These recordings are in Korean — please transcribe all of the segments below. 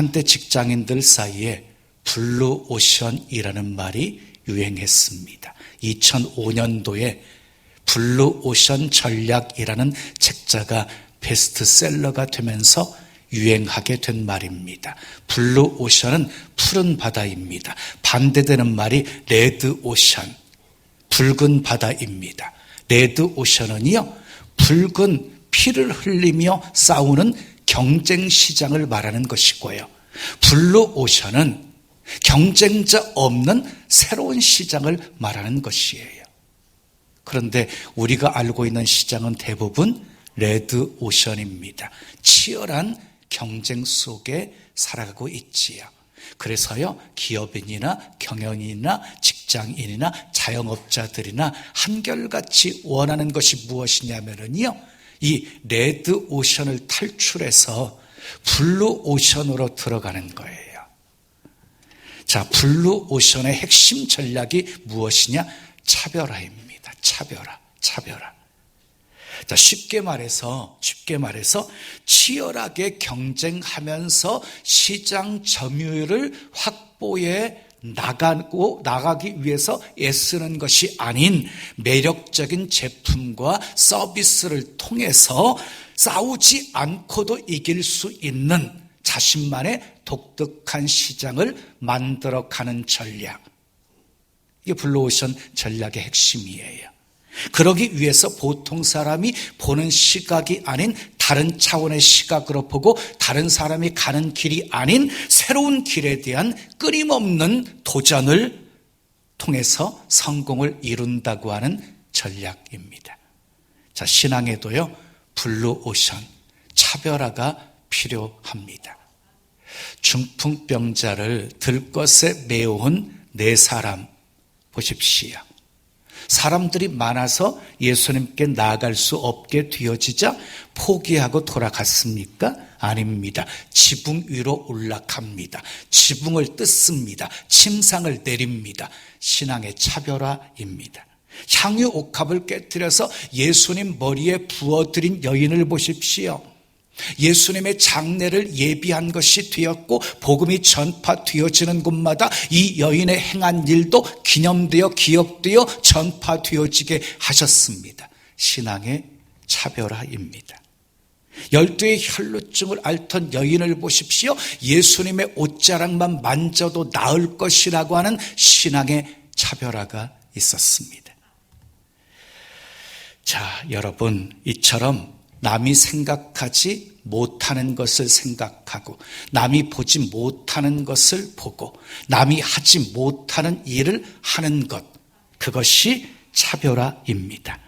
한때 직장인들 사이에 블루 오션이라는 말이 유행했습니다. 2005년도에 블루 오션 전략이라는 책자가 베스트셀러가 되면서 유행하게 된 말입니다. 블루 오션은 푸른 바다입니다. 반대되는 말이 레드 오션, 붉은 바다입니다. 레드 오션은요, 붉은 피를 흘리며 싸우는 경쟁 시장을 말하는 것이고요. 블루 오션은 경쟁자 없는 새로운 시장을 말하는 것이에요. 그런데 우리가 알고 있는 시장은 대부분 레드 오션입니다. 치열한 경쟁 속에 살아가고 있지요. 그래서요, 기업인이나 경영인이나 직장인이나 자영업자들이나 한결같이 원하는 것이 무엇이냐면요, 이 레드 오션을 탈출해서 블루 오션으로 들어가는 거예요. 자, 블루 오션의 핵심 전략이 무엇이냐? 차별화입니다. 차별화, 차별화. 자, 쉽게 말해서, 쉽게 말해서 치열하게 경쟁하면서 시장 점유율을 확보해 나가고 나가기 위해서 애쓰는 것이 아닌 매력적인 제품과 서비스를 통해서 싸우지 않고도 이길 수 있는 자신만의 독특한 시장을 만들어 가는 전략. 이게 블루오션 전략의 핵심이에요. 그러기 위해서 보통 사람이 보는 시각이 아닌 다른 차원의 시각으로 보고 다른 사람이 가는 길이 아닌 새로운 길에 대한 끊임없는 도전을 통해서 성공을 이룬다고 하는 전략입니다. 자, 신앙에도요, 블루오션, 차별화가 필요합니다. 중풍병자를 들것에 메워온 네 사람 보십시오. 사람들이 많아서 예수님께 나아갈 수 없게 되어지자 포기하고 돌아갔습니까? 아닙니다. 지붕 위로 올라갑니다. 지붕을 뜯습니다. 침상을 내립니다. 신앙의 차별화입니다. 향유 옥합을 깨뜨려서 예수님 머리에 부어드린 여인을 보십시오. 예수님의 장례를 예비한 것이 되었고 복음이 전파되어지는 곳마다 이 여인의 행한 일도 기념되어 기억되어 전파되어지게 하셨습니다. 신앙의 차별화입니다. 열두의 혈루증을 앓던 여인을 보십시오. 예수님의 옷자락만 만져도 나을 것이라고 하는 신앙의 차별화가 있었습니다. 자, 여러분, 이처럼 남이 생각하지 못하는 것을 생각하고 남이 보지 못하는 것을 보고 남이 하지 못하는 일을 하는 것 그것이 차별화입니다.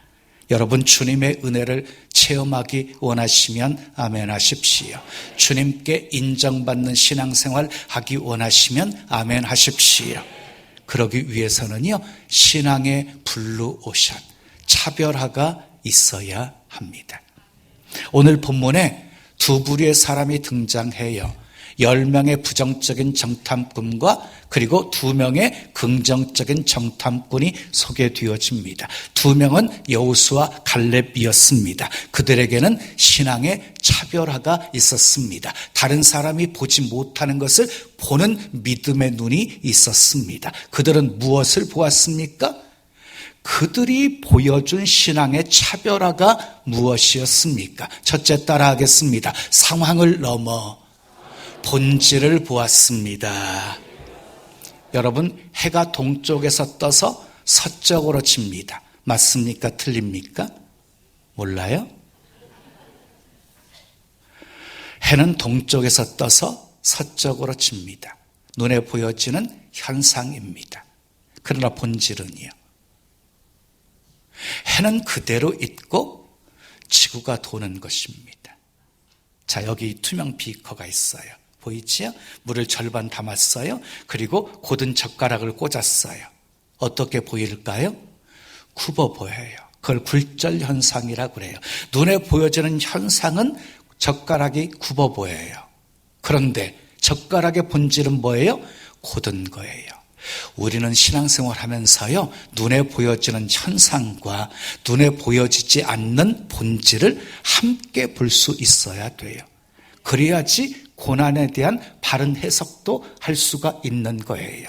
여러분 주님의 은혜를 체험하기 원하시면 아멘 하십시오. 주님께 인정받는 신앙생활 하기 원하시면 아멘 하십시오. 그러기 위해서는요. 신앙의 블루오션 차별화가 있어야 합니다. 오늘 본문에 두 부류의 사람이 등장해요. 10명의 부정적인 정탐꾼과 그리고 두 명의 긍정적인 정탐꾼이 소개되어집니다. 두 명은 여우수와 갈렙이었습니다. 그들에게는 신앙의 차별화가 있었습니다. 다른 사람이 보지 못하는 것을 보는 믿음의 눈이 있었습니다. 그들은 무엇을 보았습니까? 그들이 보여준 신앙의 차별화가 무엇이었습니까? 첫째 따라 하겠습니다. 상황을 넘어 본질을 보았습니다. 여러분, 해가 동쪽에서 떠서 서쪽으로 집니다. 맞습니까? 틀립니까? 몰라요? 해는 동쪽에서 떠서 서쪽으로 집니다. 눈에 보여지는 현상입니다. 그러나 본질은요. 해는 그대로 있고 지구가 도는 것입니다. 자, 여기 투명 비커가 있어요. 보이지요? 물을 절반 담았어요. 그리고 고든 젓가락을 꽂았어요. 어떻게 보일까요? 굽어 보여요. 그걸 굴절 현상이라고 그래요. 눈에 보여지는 현상은 젓가락이 굽어 보여요. 그런데 젓가락의 본질은 뭐예요? 고든 거예요. 우리는 신앙생활 하면서요, 눈에 보여지는 현상과 눈에 보여지지 않는 본질을 함께 볼 수 있어야 돼요. 그래야지 고난에 대한 바른 해석도 할 수가 있는 거예요.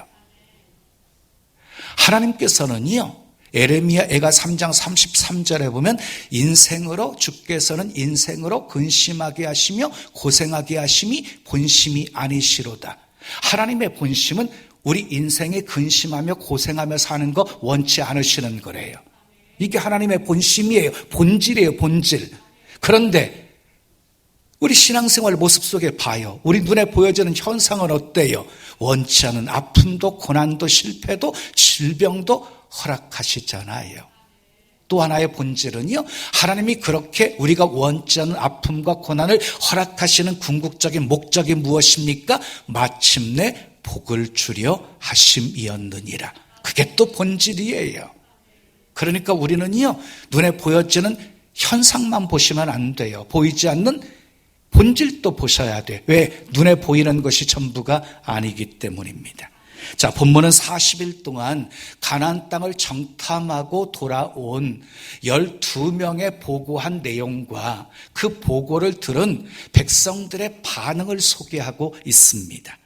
하나님께서는요, 에레미야 애가 3장 33절에 보면 인생으로 주께서는 인생으로 근심하게 하시며 고생하게 하심이 본심이 아니시로다. 하나님의 본심은 우리 인생에 근심하며 고생하며 사는 거 원치 않으시는 거래요. 이게 하나님의 본심이에요. 본질이에요, 본질. 그런데 우리 신앙생활 모습 속에 봐요. 우리 눈에 보여지는 현상은 어때요? 원치 않은 아픔도 고난도 실패도 질병도 허락하시잖아요. 또 하나의 본질은요, 하나님이 그렇게 우리가 원치 않은 아픔과 고난을 허락하시는 궁극적인 목적이 무엇입니까? 마침내 복을 주려 하심이었느니라. 그게 또 본질이에요. 그러니까 우리는요, 눈에 보여지는 현상만 보시면 안 돼요. 보이지 않는 본질도 보셔야 돼. 왜? 눈에 보이는 것이 전부가 아니기 때문입니다. 자, 본문은 40일 동안 가나안 땅을 정탐하고 돌아온 12명의 보고한 내용과 그 보고를 들은 백성들의 반응을 소개하고 있습니다.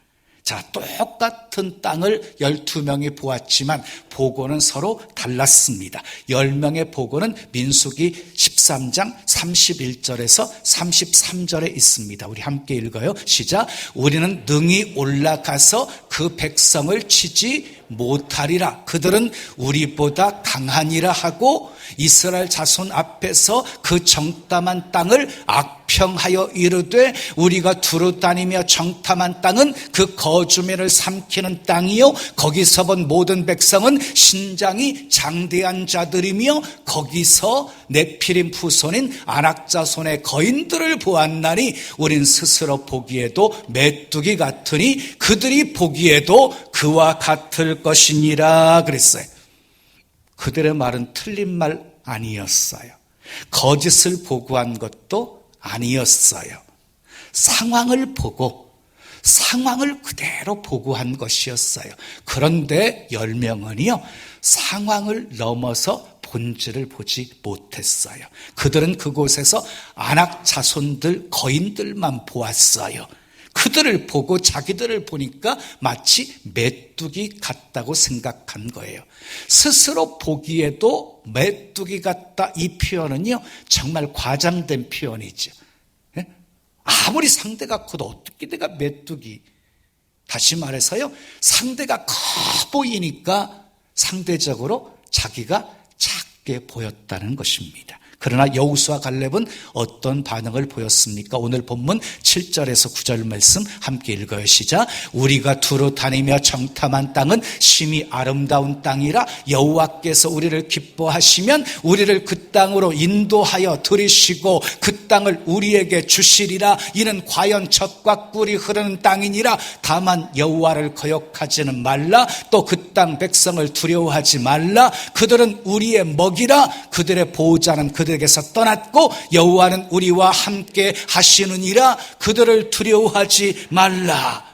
자, 똑같은 땅을 12명이 보았지만 보고는 서로 달랐습니다. 10명의 보고는 민수기 13장 31절에서 33절에 있습니다. 우리 함께 읽어요. 시작. 우리는 능히 올라가서 그 백성을 치지 못하리라. 그들은 우리보다 강하니라 하고 이스라엘 자손 앞에서 그 정탐한 땅을 악평하여 이르되 우리가 두루 다니며 정탐한 땅은 그 거주민을 삼키는 땅이요 거기서 본 모든 백성은 신장이 장대한 자들이며 거기서 네피림 후손인 안악자손의 거인들을 보았나니 우린 스스로 보기에도 메뚜기 같으니 그들이 보기에도 그와 같을 것이니라 그랬어요. 그들의 말은 틀린 말 아니었어요. 거짓을 보고한 것도 아니었어요. 상황을 보고 상황을 그대로 보고한 것이었어요. 그런데 열명은요, 상황을 넘어서 본질을 보지 못했어요. 그들은 그곳에서 안악 자손들, 거인들만 보았어요. 그들을 보고 자기들을 보니까 마치 메뚜기 같다고 생각한 거예요. 스스로 보기에도 메뚜기 같다 이 표현은요, 정말 과장된 표현이죠. 예? 아무리 상대가 커도 어떻게 내가 메뚜기. 다시 말해서요, 상대가 커 보이니까 상대적으로 자기가 작게 보였다는 것입니다. 그러나 여우수와 갈렙은 어떤 반응을 보였습니까? 오늘 본문 7절에서 9절 말씀 함께 읽어요. 시작. 우리가 두루 다니며 정탐한 땅은 심히 아름다운 땅이라 여호와께서 우리를 기뻐하시면 우리를 그 땅으로 인도하여 들이시고 그 땅을 우리에게 주시리라. 이는 과연 젖과 꿀이 흐르는 땅이니라. 다만 여호와를 거역하지는 말라. 또 그 땅 백성을 두려워하지 말라. 그들은 우리의 먹이라. 그들의 보호자는 그 그들에게서 떠났고 여호와는 우리와 함께 하시느니라 그들을 두려워하지 말라.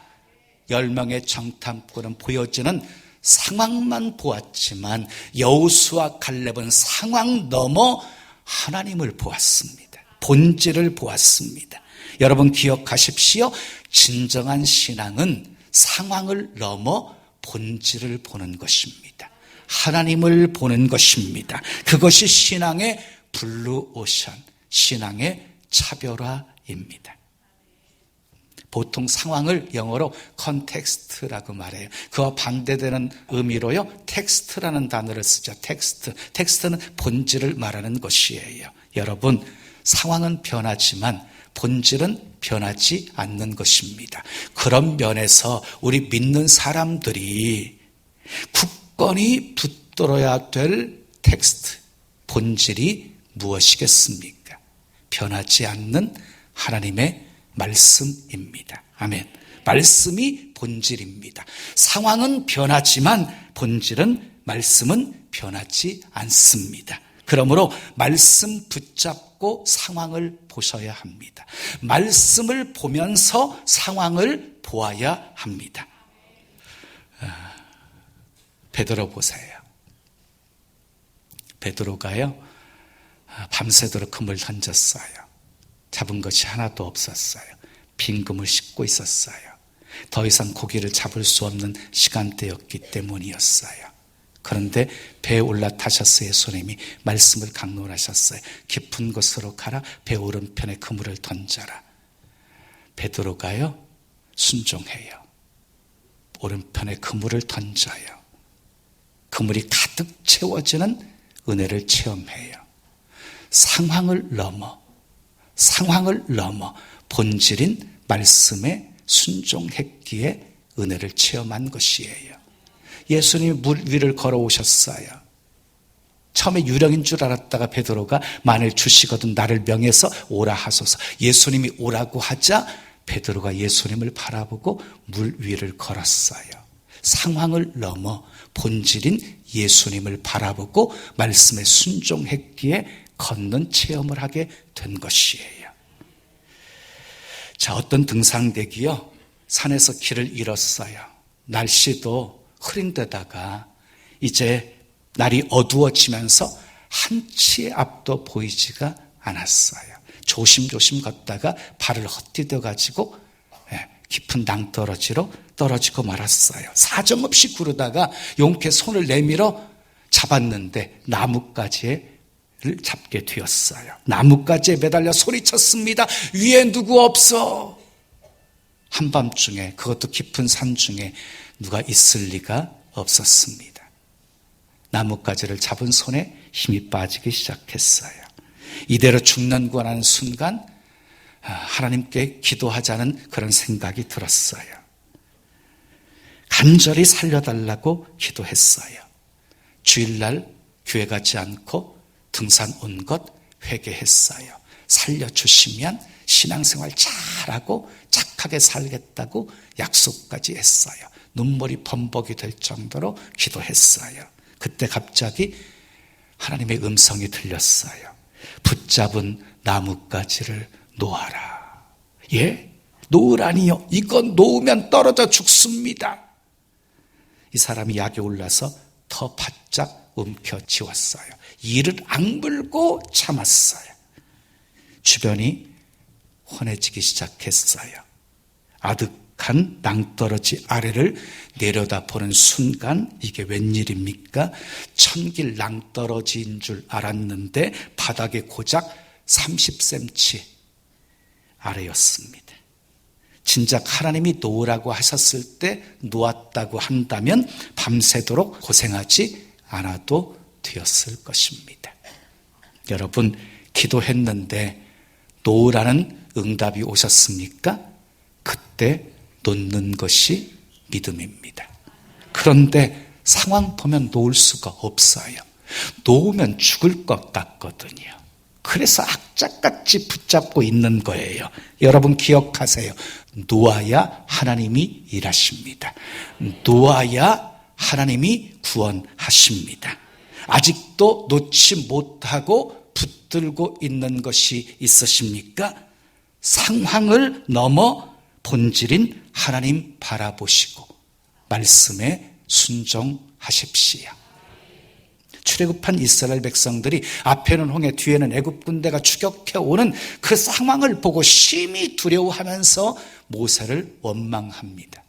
열 명의 정탐꾼은 보여지는 상황만 보았지만 여우수와 갈렙은 상황 넘어 하나님을 보았습니다. 본질을 보았습니다. 여러분 기억하십시오. 진정한 신앙은 상황을 넘어 본질을 보는 것입니다. 하나님을 보는 것입니다. 그것이 신앙의 블루 오션, 신앙의 차별화입니다. 보통 상황을 영어로 컨텍스트라고 말해요. 그와 반대되는 의미로요, 텍스트라는 단어를 쓰죠. 텍스트. 텍스트는 본질을 말하는 것이에요. 여러분, 상황은 변하지만 본질은 변하지 않는 것입니다. 그런 면에서 우리 믿는 사람들이 굳건히 붙들어야 될 텍스트, 본질이 무엇이겠습니까? 변하지 않는 하나님의 말씀입니다. 아멘. 말씀이 본질입니다. 상황은 변하지만 본질은 말씀은 변하지 않습니다. 그러므로 말씀 붙잡고 상황을 보셔야 합니다. 말씀을 보면서 상황을 보아야 합니다. 아, 베드로 보세요. 베드로가요. 밤새도록 금을 던졌어요. 잡은 것이 하나도 없었어요. 빈금을 씻고 있었어요. 더 이상 고기를 잡을 수 없는 시간대였기 때문이었어요. 그런데 배에 올라타셨어요. 예수님이 말씀을 강론하셨어요. 깊은 곳으로 가라. 배 오른편에 그물을 던져라. 베드로가요. 순종해요. 오른편에 그물을 던져요. 그물이 가득 채워지는 은혜를 체험해요. 상황을 넘어, 상황을 넘어 본질인 말씀에 순종했기에 은혜를 체험한 것이에요. 예수님이 물 위를 걸어오셨어요. 처음에 유령인 줄 알았다가 베드로가 만일 주시거든 나를 명해서 오라 하소서. 예수님이 오라고 하자 베드로가 예수님을 바라보고 물 위를 걸었어요. 상황을 넘어 본질인 예수님을 바라보고 말씀에 순종했기에 걷는 체험을 하게 된 것이에요. 자, 어떤 등산객이요. 산에서 길을 잃었어요. 날씨도 흐린 데다가 이제 날이 어두워지면서 한 치의 앞도 보이지가 않았어요. 조심조심 걷다가 발을 헛디뎌 가지고 예, 깊은 낭떠러지로 떨어지고 말았어요. 사정없이 구르다가 용케 손을 내밀어 잡았는데 나뭇가지에 잡게 되었어요. 나뭇가지에 매달려 소리쳤습니다. 위에 누구 없어? 한밤중에 그것도 깊은 산 중에 누가 있을 리가 없었습니다. 나뭇가지를 잡은 손에 힘이 빠지기 시작했어요. 이대로 죽는 거라는 순간 아, 하나님께 기도하자는 그런 생각이 들었어요. 간절히 살려달라고 기도했어요. 주일날 교회 가지 않고 등산 온 것 회개했어요. 살려주시면 신앙생활 잘하고 착하게 살겠다고 약속까지 했어요. 눈물이 범벅이 될 정도로 기도했어요. 그때 갑자기 하나님의 음성이 들렸어요. 붙잡은 나뭇가지를 놓아라. 예? 놓으라니요. 이건 놓으면 떨어져 죽습니다. 이 사람이 약에 올라서 더 바짝 움켜쥐었어요. 이를 악물고 참았어요. 주변이 환해지기 시작했어요. 아득한 낭떠러지 아래를 내려다보는 순간 이게 웬일입니까? 천길 낭떠러지인 줄 알았는데 바닥에 고작 30cm 아래였습니다. 진작 하나님이 놓으라고 하셨을 때 놓았다고 한다면 밤새도록 고생하지 않아도 되었을 것입니다. 여러분, 기도했는데 놓으라는 응답이 오셨습니까? 그때 놓는 것이 믿음입니다. 그런데 상황 보면 놓을 수가 없어요. 놓으면 죽을 것 같거든요. 그래서 악착같이 붙잡고 있는 거예요. 여러분 기억하세요. 놓아야 하나님이 일하십니다. 놓아야 하나님이 구원하십니다. 아직도 놓지 못하고 붙들고 있는 것이 있으십니까? 상황을 넘어 본질인 하나님 바라보시고 말씀에 순종하십시오. 출애굽한 이스라엘 백성들이 앞에는 홍해 뒤에는 애굽 군대가 추격해 오는 그 상황을 보고 심히 두려워하면서 모세를 원망합니다.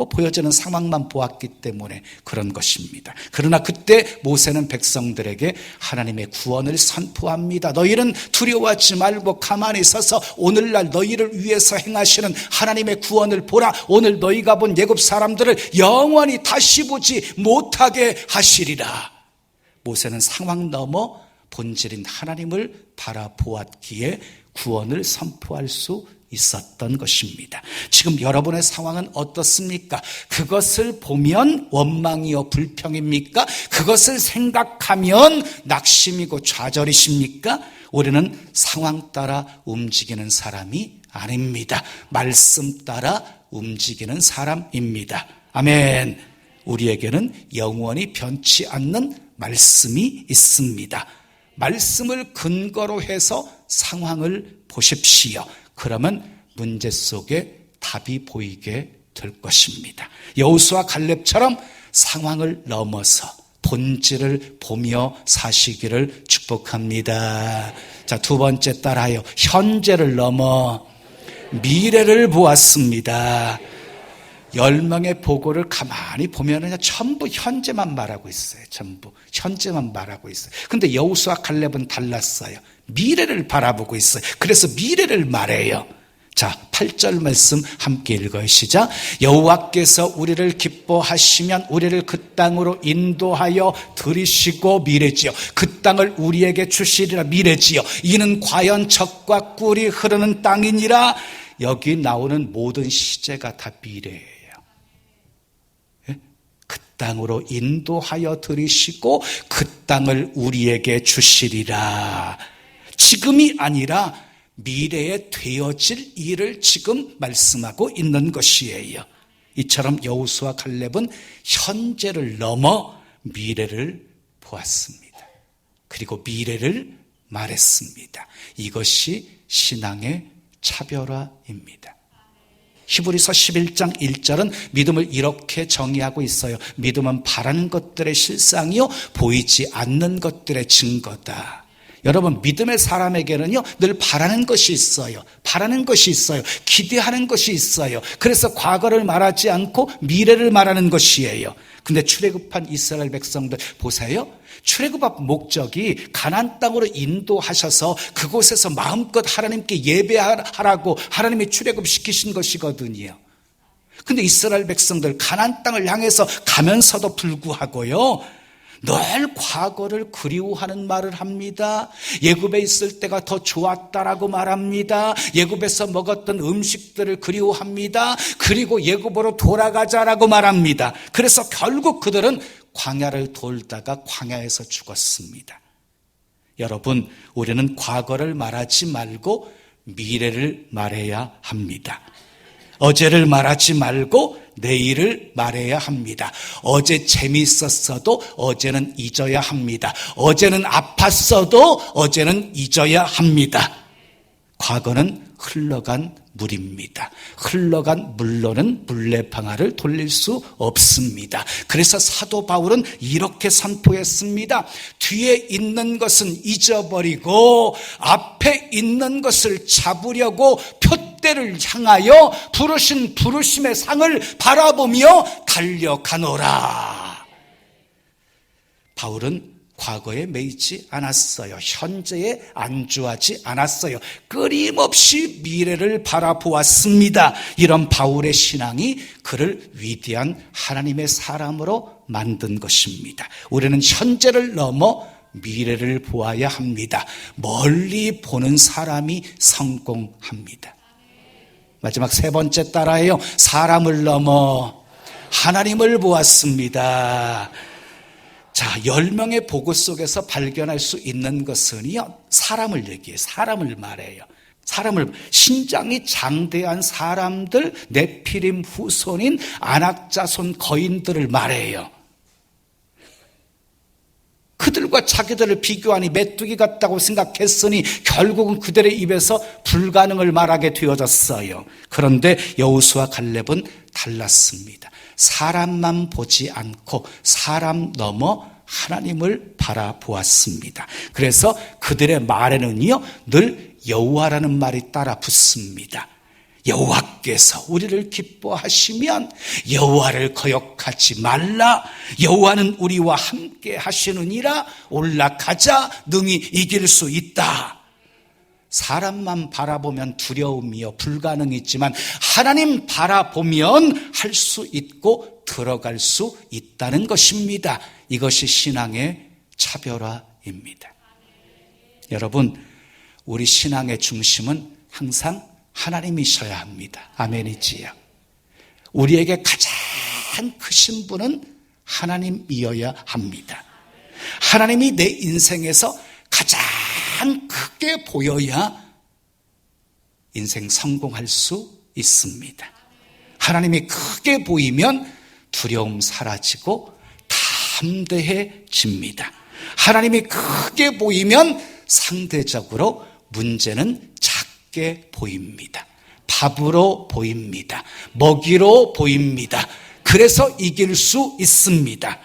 뭐 보여지는 상황만 보았기 때문에 그런 것입니다. 그러나 그때 모세는 백성들에게 하나님의 구원을 선포합니다. 너희는 두려워하지 말고 가만히 서서 오늘날 너희를 위해서 행하시는 하나님의 구원을 보라. 오늘 너희가 본 예굽 사람들을 영원히 다시 보지 못하게 하시리라. 모세는 상황 넘어 본질인 하나님을 바라보았기에 구원을 선포할 수 있었던 것입니다. 지금 여러분의 상황은 어떻습니까? 그것을 보면 원망이요 불평입니까? 그것을 생각하면 낙심이고 좌절이십니까? 우리는 상황 따라 움직이는 사람이 아닙니다. 말씀 따라 움직이는 사람입니다. 아멘. 우리에게는 영원히 변치 않는 말씀이 있습니다. 말씀을 근거로 해서 상황을 보십시오. 그러면 문제 속에 답이 보이게 될 것입니다. 여우수와 갈렙처럼 상황을 넘어서 본질을 보며 사시기를 축복합니다. 자, 두 번째 따라요. 현재를 넘어 미래를 보았습니다. 열 명의 보고를 가만히 보면은 전부 현재만 말하고 있어요. 전부 현재만 말하고 있어요. 근데 여우수와 갈렙은 달랐어요. 미래를 바라보고 있어요. 그래서 미래를 말해요. 자, 8절 말씀 함께. 시작. 여호와께서 우리를 기뻐하시면 우리를 그 땅으로 인도하여 들이시고 미래지요. 그 땅을 우리에게 주시리라 미래지요. 이는 과연 적과 꿀이 흐르는 땅이니라. 여기 나오는 모든 시제가 다 미래예요. 땅으로 인도하여 들이시고 그 땅을 우리에게 주시리라. 지금이 아니라 미래에 되어질 일을 지금 말씀하고 있는 것이에요. 이처럼 여우수와 갈렙은 현재를 넘어 미래를 보았습니다. 그리고 미래를 말했습니다. 이것이 신앙의 차별화입니다. 히브리서 11장 1절은 믿음을 이렇게 정의하고 있어요. 믿음은 바라는 것들의 실상이요 보이지 않는 것들의 증거다. 여러분 믿음의 사람에게는요 늘 바라는 것이 있어요. 바라는 것이 있어요. 기대하는 것이 있어요. 그래서 과거를 말하지 않고 미래를 말하는 것이에요. 근데 출애굽한 이스라엘 백성들 보세요. 출애굽한 목적이 가난 땅으로 인도하셔서 그곳에서 마음껏 하나님께 예배하라고 하나님이 출애굽 시키신 것이거든요. 근데 이스라엘 백성들 가난 땅을 향해서 가면서도 불구하고요. 늘 과거를 그리워하는 말을 합니다. 예굽에 있을 때가 더 좋았다라고 말합니다. 예굽에서 먹었던 음식들을 그리워합니다. 그리고 예굽으로 돌아가자라고 말합니다. 그래서 결국 그들은 광야를 돌다가 광야에서 죽었습니다. 여러분, 우리는 과거를 말하지 말고 미래를 말해야 합니다. 어제를 말하지 말고 내일을 말해야 합니다. 어제 재미있었어도 어제는 잊어야 합니다. 어제는 아팠어도 어제는 잊어야 합니다. 과거는 흘러간 물입니다. 흘러간 물로는 물레방아를 돌릴 수 없습니다. 그래서 사도 바울은 이렇게 선포했습니다. 뒤에 있는 것은 잊어버리고 앞에 있는 것을 잡으려고 표대를 향하여 부르신 부르심의 상을 바라보며 달려가노라. 바울은 과거에 매이지 않았어요. 현재에 안주하지 않았어요. 끊임없이 미래를 바라보았습니다. 이런 바울의 신앙이 그를 위대한 하나님의 사람으로 만든 것입니다. 우리는 현재를 넘어 미래를 보아야 합니다. 멀리 보는 사람이 성공합니다. 마지막 세 번째 따라해요. 사람을 넘어 하나님을 보았습니다. 자, 열명의 보고 속에서 발견할 수 있는 것은요, 사람을 얘기해 사람을 말해요. 사람을, 신장이 장대한 사람들, 네피림 후손인 안악자손 거인들을 말해요. 그들과 자기들을 비교하니 메뚜기 같다고 생각했으니 결국은 그들의 입에서 불가능을 말하게 되어졌어요. 그런데 여우수와 갈렙은 달랐습니다. 사람만 보지 않고 사람 넘어 하나님을 바라보았습니다. 그래서 그들의 말에는요, 늘 여호와라는 말이 따라 붙습니다. 여호와께서 우리를 기뻐하시면 여호와를 거역하지 말라. 여호와는 우리와 함께 하시느니라. 올라가자 능히 이길 수 있다. 사람만 바라보면 두려움이요 불가능이지만 하나님 바라보면 할 수 있고 들어갈 수 있다는 것입니다. 이것이 신앙의 차별화입니다. 여러분, 우리 신앙의 중심은 항상 하나님이셔야 합니다. 아멘이지요. 우리에게 가장 크신 분은 하나님이어야 합니다. 하나님이 내 인생에서 가장 크게 보여야 인생 성공할 수 있습니다. 하나님이 크게 보이면 두려움 사라지고 담대해집니다. 하나님이 크게 보이면 상대적으로 문제는 작게 보입니다. 밥으로 보입니다. 먹이로 보입니다. 그래서 이길 수 있습니다.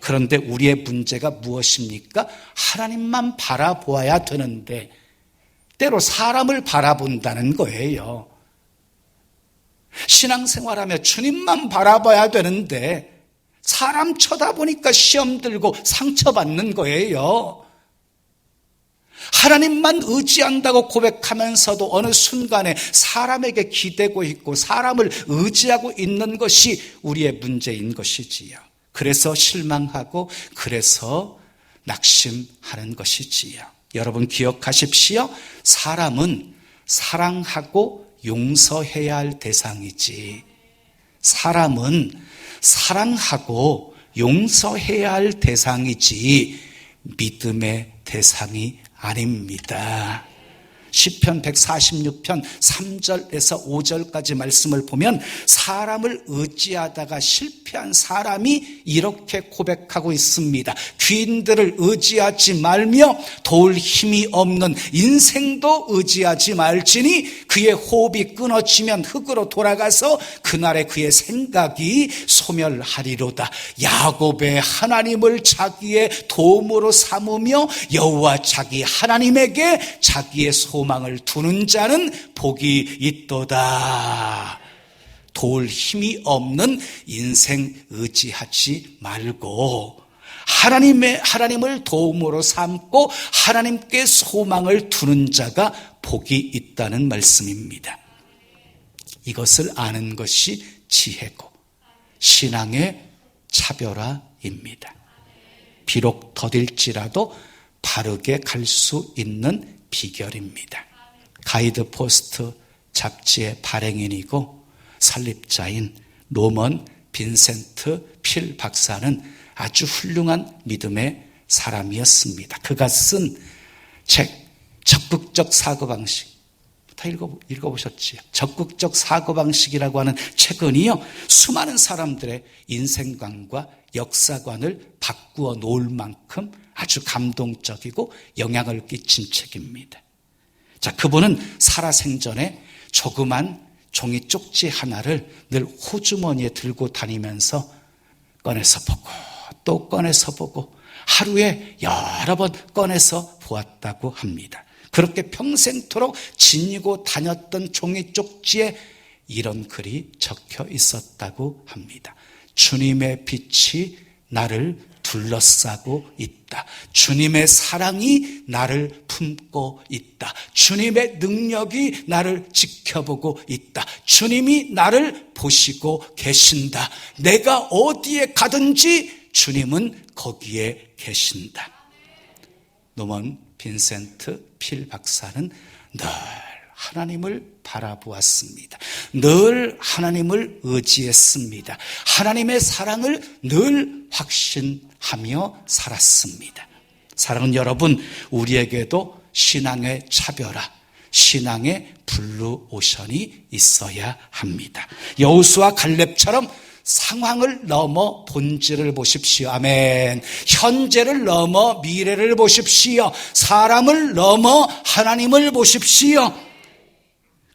그런데 우리의 문제가 무엇입니까? 하나님만 바라보아야 되는데 때로 사람을 바라본다는 거예요. 신앙생활하며 주님만 바라봐야 되는데 사람 쳐다보니까 시험 들고 상처받는 거예요. 하나님만 의지한다고 고백하면서도 어느 순간에 사람에게 기대고 있고 사람을 의지하고 있는 것이 우리의 문제인 것이지요. 그래서 실망하고 그래서 낙심하는 것이지요. 여러분 기억하십시오. 사람은 사랑하고 용서해야 할 대상이지. 사람은 사랑하고 용서해야 할 대상이지 믿음의 대상이 아닙니다. 시편 146편 3절에서 5절까지 말씀을 보면 사람을 의지하다가 실패한 사람이 이렇게 고백하고 있습니다. 귀인들을 의지하지 말며 도울 힘이 없는 인생도 의지하지 말지니 그의 호흡이 끊어지면 흙으로 돌아가서 그날에 그의 생각이 소멸하리로다. 야곱의 하나님을 자기의 도움으로 삼으며 여호와 자기 하나님에게 자기의 소 소망을 두는 자는 복이 있도다. 도울 힘이 없는 인생 의지하지 말고 하나님의 하나님을 도움으로 삼고 하나님께 소망을 두는 자가 복이 있다는 말씀입니다. 이것을 아는 것이 지혜고 신앙의 차별화입니다. 비록 더딜지라도 바르게 갈 수 있는 비결입니다. 가이드 포스트 잡지의 발행인이고 설립자인 로먼 빈센트 필 박사는 아주 훌륭한 믿음의 사람이었습니다. 그가 쓴 책, 적극적 사고방식. 다 읽어, 읽어보셨지요? 적극적 사고방식이라고 하는 책은요, 수많은 사람들의 인생관과 역사관을 바꾸어 놓을 만큼 아주 감동적이고 영향을 끼친 책입니다. 자, 그분은 살아생전에 조그만 종이 쪽지 하나를 늘 호주머니에 들고 다니면서 꺼내서 보고 또 꺼내서 보고 하루에 여러 번 꺼내서 보았다고 합니다. 그렇게 평생토록 지니고 다녔던 종이 쪽지에 이런 글이 적혀 있었다고 합니다. 주님의 빛이 나를 둘러싸고 있다. 주님의 사랑이 나를 품고 있다. 주님의 능력이 나를 지켜보고 있다. 주님이 나를 보시고 계신다. 내가 어디에 가든지 주님은 거기에 계신다. 노먼 빈센트 필 박사는 늘 하나님을 바라보았습니다. 늘 하나님을 의지했습니다. 하나님의 사랑을 늘 확신하며 살았습니다. 사랑은 여러분, 우리에게도 신앙의 차별화, 신앙의 블루 오션이 있어야 합니다. 여우수와 갈렙처럼 상황을 넘어 본질을 보십시오. 아멘. 현재를 넘어 미래를 보십시오. 사람을 넘어 하나님을 보십시오.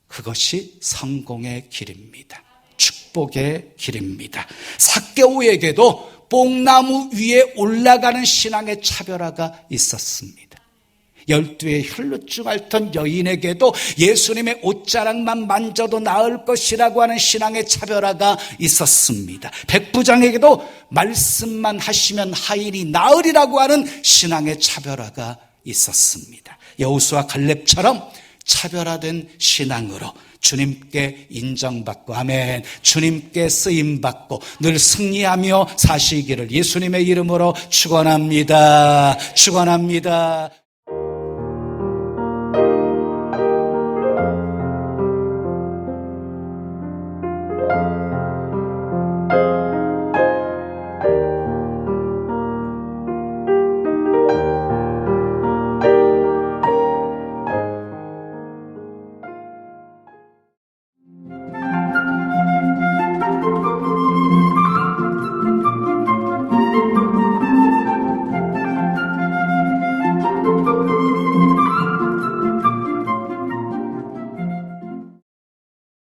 그것이 성공의 길입니다. 축복의 길입니다. 사개오에게도 뽕나무 위에 올라가는 신앙의 차별화가 있었습니다. 열두의 혈루증 앓던 여인에게도 예수님의 옷자락만 만져도 나을 것이라고 하는 신앙의 차별화가 있었습니다. 백부장에게도 말씀만 하시면 하인이 나으리라고 하는 신앙의 차별화가 있었습니다. 여우수와 갈렙처럼 차별화된 신앙으로 주님께 인정받고 아멘 주님께 쓰임받고 늘 승리하며 사시기를 예수님의 이름으로 축원합니다. 축원합니다.